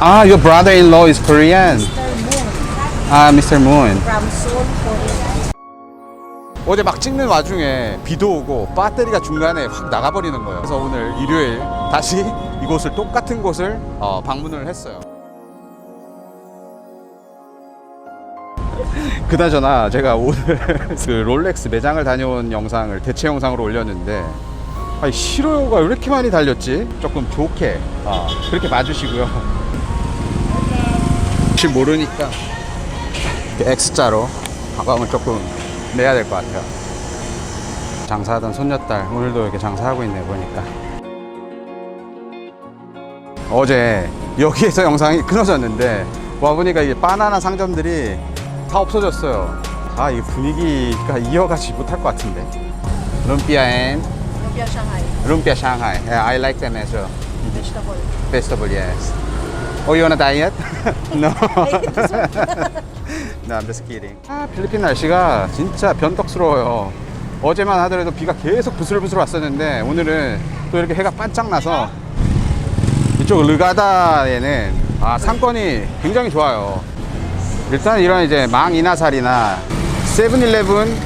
Ah, your brother-in-law is Korean. Ah, Mr. Moon. from Seoul, Korea. 어제 막 찍는 와중에 비도 오고 배터리가 중간에 확 나가버리는 거예요. 그래서 오늘 일요일 다시 이곳을 똑같은 곳을 어, 방문을 했어요. 그나저나 제가 오늘 그 롤렉스 매장을 다녀온 영상을 대체 영상으로 올렸는데 아니 실효가 왜 이렇게 많이 달렸지? 조금 좋게 어, 그렇게 봐주시고요. 혹시 모르니까 X자로 가방을 조금 내야 될 것 같아요. 장사하던 손녀딸 오늘도 이렇게 장사하고 있네 보니까. 어제 여기에서 영상이 끊어졌는데 와 보니까 이게 바나나 상점들이 다 없어졌어요. 아 이 분위기가 이어가지 못할 것 같은데. 룸피아엔 Lumpia Shanghai. 룸피아 샹하이. Yeah, I like them as well. Vegetable. Vegetable, yes. Oh, you on a diet? no. no, I'm just kidding. 아, 필리핀 날씨가 진짜 변덕스러워요. 어제만 하더라도 비가 계속 부슬부슬 왔었는데 오늘은 또 이렇게 해가 반짝 나서 이쪽 르가다에는 아, 상권이 굉장히 좋아요. 일단 이런 이제 망 이나살이나 세븐일레븐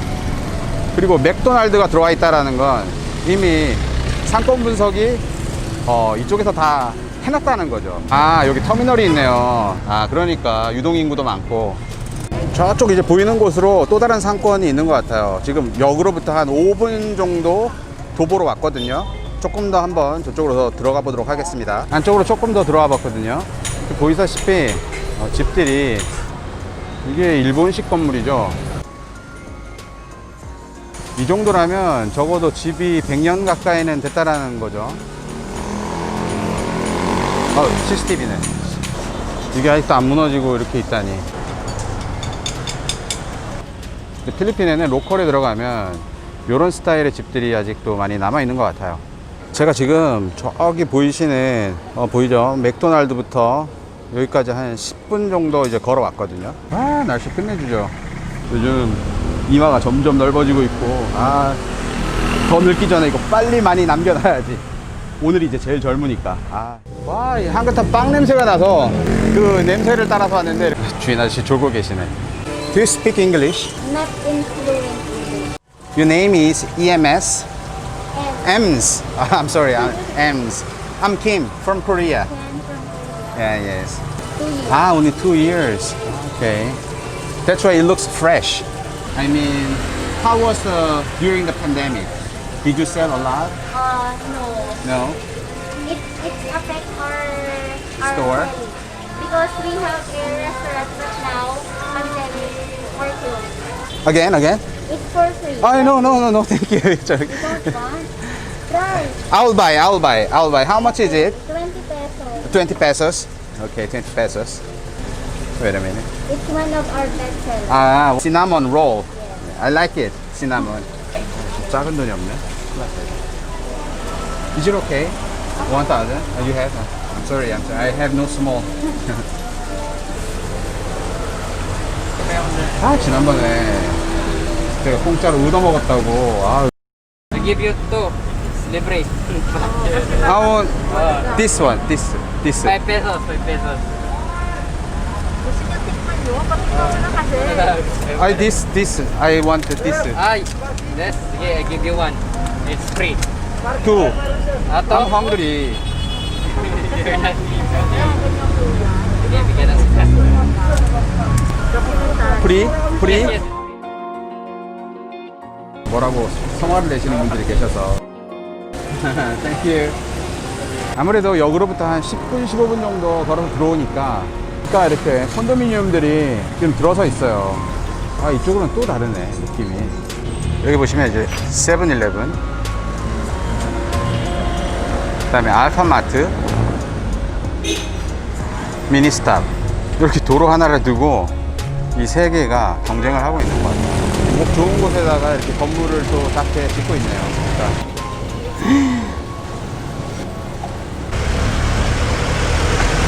그리고 맥도날드가 들어와 있다라는 건 이미 상권 분석이 어, 이쪽에서 다 해놨다는 거죠. 아, 여기 터미널이 있네요. 아, 그러니까 유동인구도 많고. 저쪽 이제 보이는 곳으로 또 다른 상권이 있는 것 같아요. 지금 역으로부터 한 5분 정도 도보로 왔거든요. 조금 더 한번 저쪽으로 더 들어가 보도록 하겠습니다. 안쪽으로 조금 더 들어와 봤거든요. 보이다시피 어, 집들이 이게 일본식 건물이죠. 이 정도라면 적어도 집이 100년 가까이는 됐다라는 거죠. 어, CCTV네. 이게 아직도 안 무너지고 이렇게 있다니. 필리핀에는 로컬에 들어가면 이런 스타일의 집들이 아직도 많이 남아 있는 것 같아요. 제가 지금 저기 보이시는 어, 보이죠? 맥도날드부터 여기까지 한 10분 정도 이제 걸어왔거든요. 아 날씨 끝내주죠. 요즘 이마가 점점 넓어지고 있고 아 더 늙기 전에 이거 빨리 많이 남겨놔야지. 오늘이 이제 제일 젊으니까. 아. 와, 이 한글탄 빵 냄새가 나서 그 냄새를 따라서 왔는데 주인 아저씨 졸고 계시네. Do you speak English? Not influent English. Your name is EMS? EMS. I'm sorry, I'm EMS. I'm Kim from Korea. can from Korea. Yeah, yes. Two years. Ah, only two years. Okay. That's why it looks fresh. I mean, how was uh, during the pandemic? Did you sell a lot? Uh, no. No. It, it affect our, our Store? selling. Because we have a restaurant but now I'm selling for clothes. Again, again? It's for free. Oh, no, no, no, no, thank you. Sorry. You don't want? Try. I'll buy, I'll buy, I'll buy. How much is it? 20 pesos. 20 pesos. Okay, 20 pesos. Wait a minute. It's one of our best sellers. Ah, cinnamon roll. I like it. Cinnamon. 작은 돈이 없네. Is it okay? 1,000? Oh, you have? I'm sorry, I'm sorry. I have no small. 아, 지난번에 제가 공짜로 얻어 먹었다고. 아, I give you two. Libre. I want this one. This, this. Five pesos, five pesos. I this, this. I want this. Ay, this, sige, I give you one. It's free. Two. I'm hungry. Yes, yes. 뭐라고 성화를 내시는 분들이 계셔서 땡큐 아무래도 역으로부터 한 10분 15분 정도 걸어서 들어오니까 그러니까 이렇게 컨도미니엄들이 지금 들어서 있어요 아 이쪽으로는 또 다르네 느낌이 여기 보시면 이제 세븐일레븐 그 다음에 알파마트 미니스탑 이렇게 도로 하나를 두고 이 세 개가 경쟁을 하고 있는 것 같아요. 목 좋은 곳에다가 이렇게 건물을 또 딱게 짓고 있네요. 그러니까.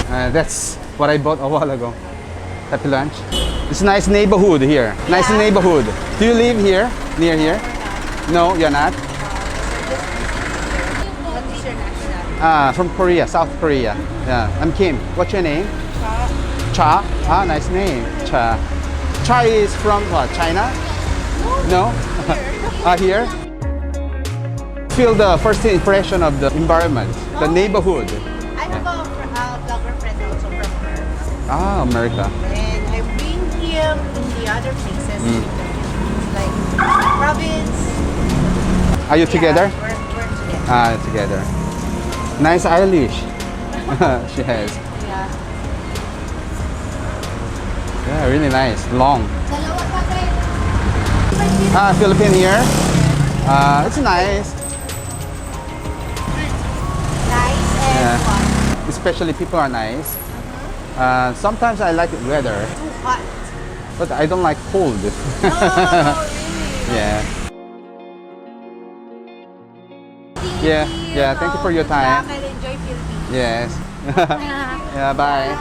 Uh, that's what I bought a while ago. Happy lunch. It's a nice neighborhood here. Nice neighborhood. Do you live here? Near here? No, you're not. Ah, from Korea, South Korea. Yeah, I'm Kim. What's your name? Cha. Cha. Ah, nice name. Cha. Cha is from what? China? No. ah, here. Feel the first impression of the environment, the neighborhood. I have a fr- uh, blogger friend also from her. Ah, America. And I've been here in the other places in the Philippines, like province. Are you Yeah, together? We're, we're together. Ah, together. Nice eyelash. she has. yeah. Yeah, really nice. Long. Ah, Philippine here. Uh, it's nice. Nice and Yeah. Especially people are nice. Uh, sometimes I like weather, Too hot. but I don't like cold. No, really. yeah. Yeah, yeah. Thank you for your time. And enjoy Philippines. Yes. yeah, bye.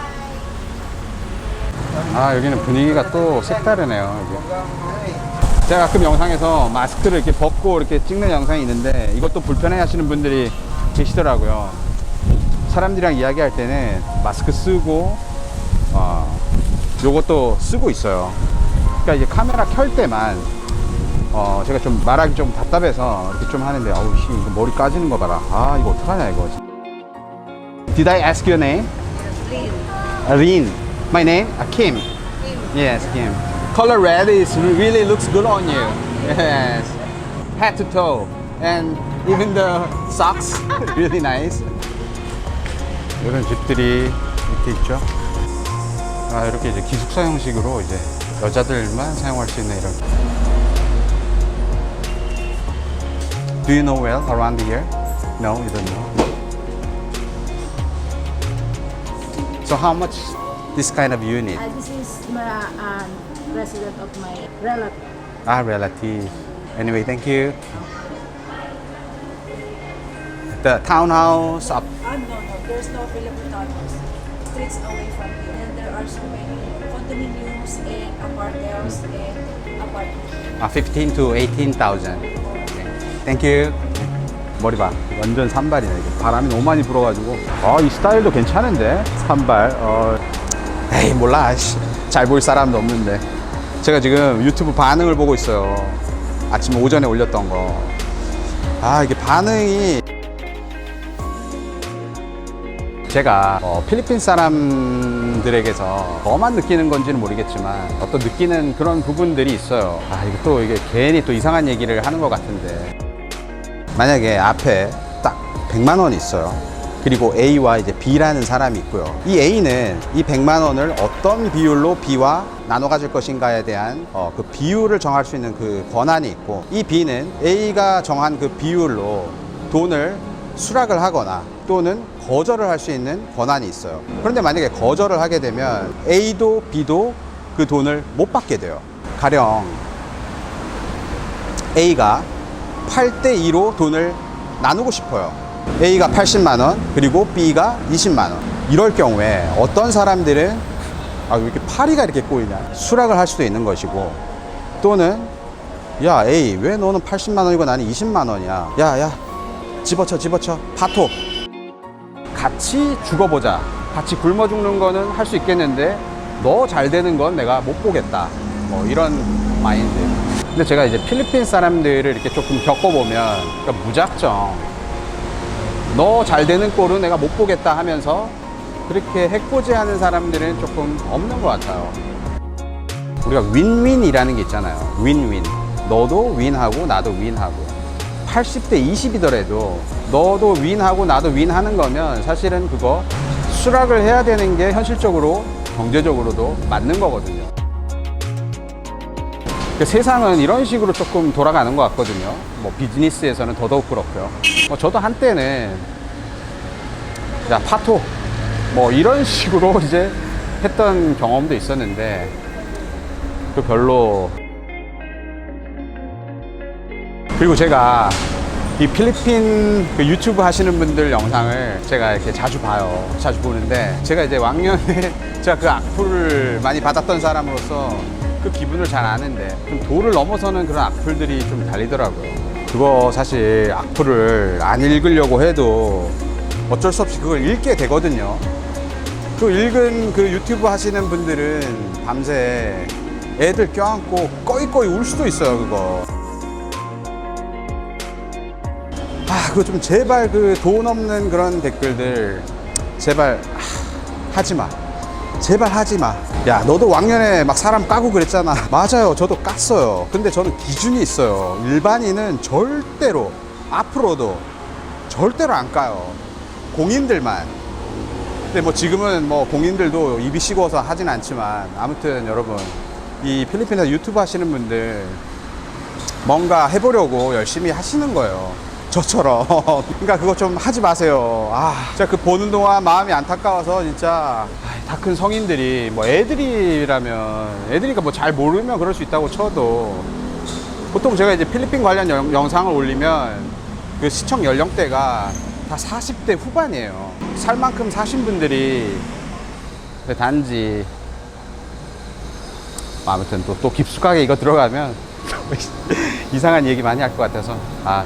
아, 여기는 분위기가 또 색다르네요. 여기. 제가 가끔 영상에서 마스크를 이렇게 벗고 이렇게 찍는 영상이 있는데 이것도 불편해 하시는 분들이 계시더라고요. 사람들이랑 이야기할 때는 마스크 쓰고, 어, 요것도 쓰고 있어요. 그러니까 이제 카메라 켤 때만, 어, 제가 좀 말하기 좀 답답해서 이렇게 좀 하는데, 어우, 씨, 이거 머리 까지는 거 봐라. 아, 이거 어떡하냐, 이거. Did I ask your name? Rin. My name? Uh, Kim. Yes, Kim. Color red is really looks good on you. Yes. Head to toe. And even the socks, really nice. 이런 집들이 이렇게 있죠. 아, 이렇게 이제 기숙사 형식으로 이제 여자들만 사용할 수 있는 이런. Do you know well around here? No, you don't know. So how much this kind of unit? Uh, this is my um, resident of my relative. Ah, relative. Anyway, thank you. The townhouse up. Ah, no, no, there's no available townhouse. Streets away from here. And there are so many condominiums and apartments and apartments. 아, 15 to 18,000. You. 머리 봐. 완전 산발이네. 이게 바람이 너무 많이 불어가지고. 아, 이 스타일도 괜찮은데? 산발. 어. 에이, 몰라. 잘 볼 사람도 없는데. 제가 지금 유튜브 반응을 보고 있어요. 아침 오전에 올렸던 거. 아, 이게 반응이. 제가 어, 필리핀 사람들에게서 저만 느끼는 건지는 모르겠지만 어떤 느끼는 그런 부분들이 있어요. 아, 이거 또 이게 괜히 또 이상한 얘기를 하는 것 같은데. 만약에 앞에 딱 100만 원이 있어요. 그리고 A와 이제 B라는 사람이 있고요. 이 A는 이 100만 원을 어떤 비율로 B와 나눠 가질 것인가에 대한 어, 그 비율을 정할 수 있는 그 권한이 있고 이 B는 A가 정한 그 비율로 돈을 수락을 하거나 또는 거절을 할 수 있는 권한이 있어요. 그런데 만약에 거절을 하게 되면 A도 B도 그 돈을 못 받게 돼요. 가령 A가 8대 2로 돈을 나누고 싶어요. A가 80만 원, 그리고 B가 20만 원. 이럴 경우에 어떤 사람들은 아, 왜 이렇게 파리가 이렇게 꼬이냐? 수락을 할 수도 있는 것이고 또는 야, A, 왜 너는 80만 원이고 나는 20만 원이야? 야, 야, 집어쳐, 집어쳐. 파토. 같이 죽어보자. 같이 굶어 죽는 거는 할 수 있겠는데 너 잘 되는 건 내가 못 보겠다. 뭐 이런 마인드. 근데 제가 이제 필리핀 사람들을 이렇게 조금 겪어보면 그러니까 무작정 너 잘 되는 꼴은 내가 못 보겠다 하면서 그렇게 해코지하는 사람들은 조금 없는 것 같아요. 우리가 윈윈이라는 게 있잖아요. 윈윈. 너도 윈하고 나도 윈하고. 80대 20이더라도 너도 윈하고 나도 윈하는 거면 사실은 그거 수락을 해야 되는 게 현실적으로 경제적으로도 맞는 거거든요. 그 세상은 이런 식으로 조금 돌아가는 것 같거든요. 뭐 비즈니스에서는 더더욱 그렇고요. 뭐 저도 한때는 야 파토 뭐 이런 식으로 이제 했던 경험도 있었는데 그 별로 그리고 제가 이 필리핀 그 유튜브 하시는 분들 영상을 제가 이렇게 자주 봐요. 자주 보는데 제가 이제 왕년에 제가 그 악플을 많이 받았던 사람으로서 그 기분을 잘 아는데 좀 도를 넘어서는 그런 악플들이 좀 달리더라고요. 그거 사실 악플을 안 읽으려고 해도 어쩔 수 없이 그걸 읽게 되거든요. 그 읽은 그 유튜브 하시는 분들은 밤새 애들 껴안고 꺼이꺼이 울 수도 있어요, 그거. 아, 그거 좀 제발 그 돈 없는 그런 댓글들 제발 아, 하지 마. 제발 하지 마. 야, 너도 왕년에 막 사람 까고 그랬잖아. 맞아요. 저도 깠어요. 근데 저는 기준이 있어요. 일반인은 절대로 앞으로도 절대로 안 까요. 공인들만. 근데 뭐 지금은 뭐 공인들도 입이 식어서 하진 않지만 아무튼 여러분 이 필리핀에서 유튜브 하시는 분들 뭔가 해보려고 열심히 하시는 거예요. 저처럼. 그러니까 그거 좀 하지 마세요. 아, 진짜 그 보는 동안 마음이 안타까워서 진짜 다 큰 성인들이 뭐 애들이라면 애들이니까 뭐 잘 모르면 그럴 수 있다고 쳐도 보통 제가 이제 필리핀 관련 영, 영상을 올리면 그 시청 연령대가 다 40대 후반이에요. 살 만큼 사신 분들이 근데 단지 뭐 아무튼 또, 또 깊숙하게 이거 들어가면 이상한 얘기 많이 할 것 같아서 아.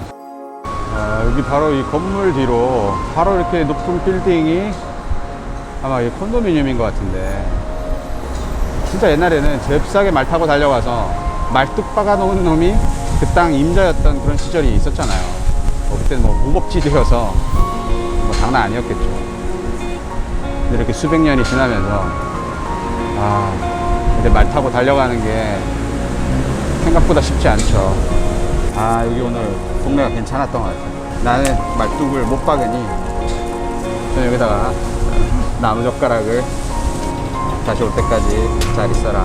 아, 여기 바로 이 건물 뒤로 바로 이렇게 높은 빌딩이 아마 이 콘도미니엄인 것 같은데. 진짜 옛날에는 잽싸게 말 타고 달려가서 말뚝 박아 놓은 놈이 그 땅 임자였던 그런 시절이 있었잖아요. 뭐 그때는 뭐 무법지대여서 뭐 장난 아니었겠죠. 근데 이렇게 수백 년이 지나면서 아 근데 말 타고 달려가는 게 생각보다 쉽지 않죠. 아 여기 오늘 동네가 괜찮았던 것 같아요. 나는 말뚝을 못 박으니 저는 여기다가 나무 젓가락을 다시 올 때까지 잘 있어라